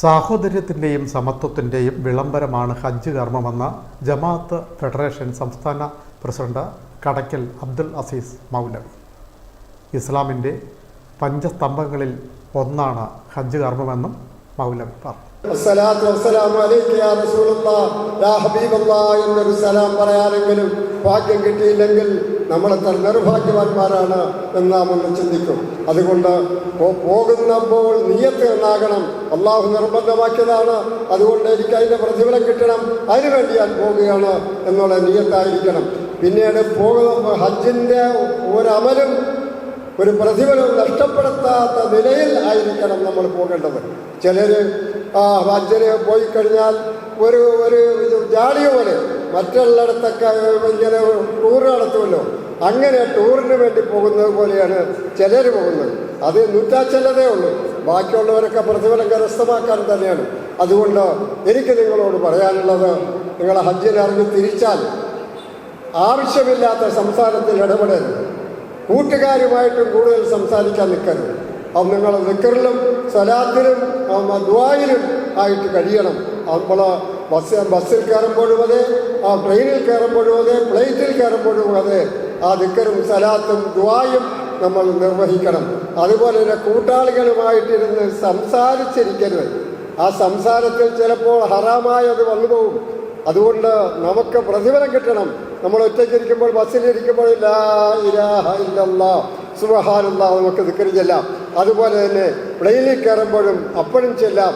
സാഹോദര്യത്തിന്റെയും സമത്വത്തിന്റെയും വിളംബരമാണ് ഹജ്ജ് കർമ്മമെന്ന് ജമാഅത്ത് ഫെഡറേഷൻ സംസ്ഥാന പ്രസിഡന്റ് കടക്കൽ അബ്ദുൽ അസീസ് മൗലവി. ഇസ്ലാമിന്റെ പഞ്ചസ്തംഭങ്ങളിൽ ഒന്നാണ് ഹജ്ജ് കർമ്മമെന്നും മൗലവി പറഞ്ഞു. എന്നൊരു സലാം പറയാനെങ്കിലും ഭാഗ്യം കിട്ടിയില്ലെങ്കിൽ നമ്മളെത്ര നിർഭാഗ്യവാന്മാരാണ് എന്ന് നാം ഒന്ന് ചിന്തിക്കും. അതുകൊണ്ട് പോകുന്നപ്പോൾ നീയത്ത് എന്നാകണം. അള്ളാഹു നിർബന്ധമാക്കിയതാണ്. അതുകൊണ്ട് എനിക്ക് അതിന്റെ പ്രതിഫലം കിട്ടണം. അതിനുവേണ്ടി ഞാൻ പോവുകയാണ് എന്നുള്ള നീയത്തായിരിക്കണം. പിന്നീട് പോകുന്ന ഹജ്ജിന്റെ ഒരമലും ഒരു പ്രതിഫലവും നഷ്ടപ്പെടുത്താത്ത നിലയിൽ ആയിരിക്കണം നമ്മൾ പോകേണ്ടത്. ചിലർ ആ ഹജ്ജിന് പോയി കഴിഞ്ഞാൽ ഒരു ഒരു ജാടിയ പോലെ മറ്റുള്ളിടത്തൊക്കെ ഇങ്ങനെ ടൂർ നടത്തുമല്ലോ. അങ്ങനെ ടൂറിന് വേണ്ടി പോകുന്നത് പോലെയാണ് ചിലർ പോകുന്നത്. അത് നൂറ്റാച്ചല്ലതേ ഉള്ളൂ. ബാക്കിയുള്ളവരൊക്കെ പ്രതിഫലം കരസ്ഥമാക്കാൻ തന്നെയാണ്. അതുകൊണ്ട് എനിക്ക് നിങ്ങളോട് പറയാനുള്ളത് നിങ്ങൾ ഹജ്ജിന് ഇറങ്ങി തിരിച്ചാൽ ആവശ്യമില്ലാത്ത സംസാരത്തിൽ ഇടപെടരുത്. കൂട്ടുകാരുമായിട്ടും കൂടുതൽ സംസാരിക്കാൻ നിൽക്കരുത്. അപ്പം നിങ്ങൾ നിക്കറിലും സ്വലാത്തിലും ദ്വായിലും ആയിട്ട് കഴിയണം. നമ്മൾ ബസ് ബസ്സിൽ കയറുമ്പോഴും അതെ ആ ട്രെയിനിൽ കയറുമ്പോഴും അതെ ഫ്ലൈറ്റിൽ കയറുമ്പോഴും അതെ ആ ദിക്കറും സലാത്തും ദ്വായും നമ്മൾ നിർവഹിക്കണം. അതുപോലെ തന്നെ കൂട്ടാളികളുമായിട്ടിരുന്ന് സംസാരിച്ചിരിക്കരുത്. ആ സംസാരത്തിൽ ചിലപ്പോൾ ഹറാമായത് വന്നു പോകും അതുകൊണ്ട് നമുക്ക് പ്രതിഫലം കിട്ടണം. നമ്മൾ ഒറ്റയ്ക്കിരിക്കുമ്പോൾ ബസ്സിലിരിക്കുമ്പോൾ ലാ ഇലാഹ ഇല്ലല്ലാ സുബഹാനല്ല നമുക്ക് ദിക്കറി ചെല്ലാം. അതുപോലെ തന്നെ പ്ലെയിനിൽ കയറുമ്പോഴും അപ്പോഴും ചെല്ലാം.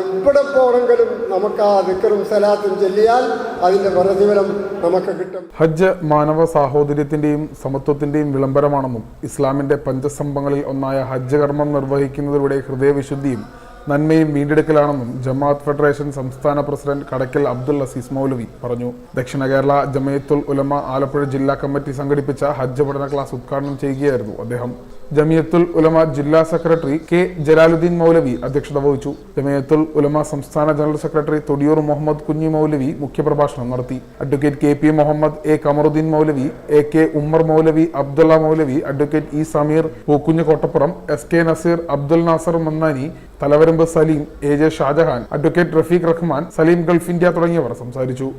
എവിടെ പോകണമെങ്കിലും നമുക്ക് ആ ദിക്കറും സലാത്തും ചെല്ലിയാൽ അതിന്റെ പ്രതിഫലം നമുക്ക് കിട്ടും. ഹജ്ജ് മാനവ സാഹോദര്യത്തിന്റെയും സമത്വത്തിന്റെയും വിളംബരമാണെന്നും ഇസ്ലാമിന്റെ പഞ്ചസംഭങ്ങളിൽ ഒന്നായ ഹജ്ജ് കർമ്മം നിർവഹിക്കുന്നതിലൂടെ ഹൃദയവിശുദ്ധിയും നന്മയും വീണ്ടെടുക്കലാണെന്നും ജമാഅത്ത് ഫെഡറേഷൻ സംസ്ഥാന പ്രസിഡന്റ് കടക്കൽ അബ്ദുൽ അസീസ് മൗലവി പറഞ്ഞു. ദക്ഷിണ കേരള ജമയത്തുൽ ഉലമ ആലപ്പുഴ ജില്ലാ കമ്മിറ്റി സംഘടിപ്പിച്ച ഹജ്ജ് പഠന ക്ലാസ് ഉദ്ഘാടനം ചെയ്യുകയായിരുന്നു അദ്ദേഹം. ജമിയത്തുൽ ഉലമ ജില്ലാ സെക്രട്ടറി കെ ജലാലുദ്ദീൻ മൗലവി അധ്യക്ഷത വഹിച്ചു. ജമിയത്തുൽ ഉലമ സംസ്ഥാന ജനറൽ സെക്രട്ടറി തൊടിയൂർ മുഹമ്മദ് കുഞ്ഞി മൗലവി മുഖ്യപ്രഭാഷണം നടത്തി. Advocate K P Muhammad A Kamaruddin Maulavi A K Ummer Maulavi Abdulla Maulavi advocate E Sameer Pookunju Kottappuram S K Naseer Abdul Nasar Mannani Thalavarambu Saleem A J Shajahan advocate Rafeeq Rahman Saleem Gulf India തുടങ്ങിയവർ സംസാരിച്ചു.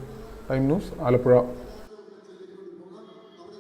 Time news Alappuzha.